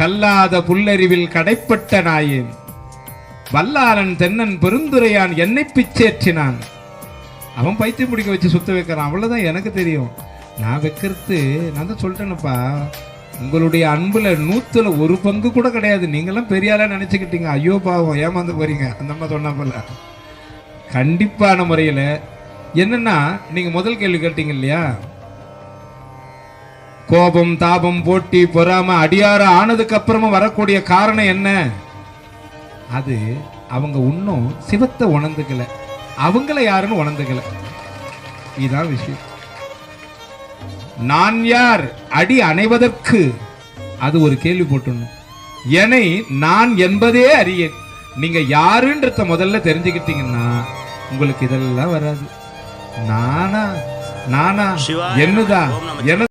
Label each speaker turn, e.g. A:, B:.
A: கல்லாத புல்லறிவில் கடைப்பட்ட நாயேன் வல்லாளன் தென்னன் பெருந்துரையான் என்னை பிச்சேற்றினான். அவன் பைத்தியம் பிடிக்க வச்சு சுத்த வைக்கிறான். அவ்வளோதான் எனக்கு தெரியும். நான் வைக்கிறது நான் தான் சொல்லிட்டேனப்பா. உங்களுடைய அன்பில் நூற்றில் ஒரு பங்கு கூட கிடையாது. நீங்களாம் பெரிய நினச்சிக்கிட்டீங்க. ஐயோ பாவம். ஏமாந்து போகிறீங்க அந்த மாதிரி சொன்னா போல. கண்டிப்பான முறையில் என்னென்னா நீங்கள் முதல் கேள்வி கேட்டீங்க இல்லையா? கோபம் தாபம் போட்டி பொறாம அடியார ஆனதுக்கு அப்புறமா வரக்கூடிய காரணம் என்ன? அது அவங்க இன்னும் சிவத்தை உணர்ந்துக்கல. அவங்கள யாருன்னு உணர்ந்துக்கல. இதுதான் விஷயம். நான் யார்? அடி அணைவதற்கு. அது ஒரு கேள்வி போட்டுணும் என்னை நான் என்பதே அறியேன் நீங்க யாருன்றத முதல்ல தெரிஞ்சுக்கிட்டீங்கன்னா உங்களுக்கு இதெல்லாம் வராது. நானா? நானா? என்னதா? என்ன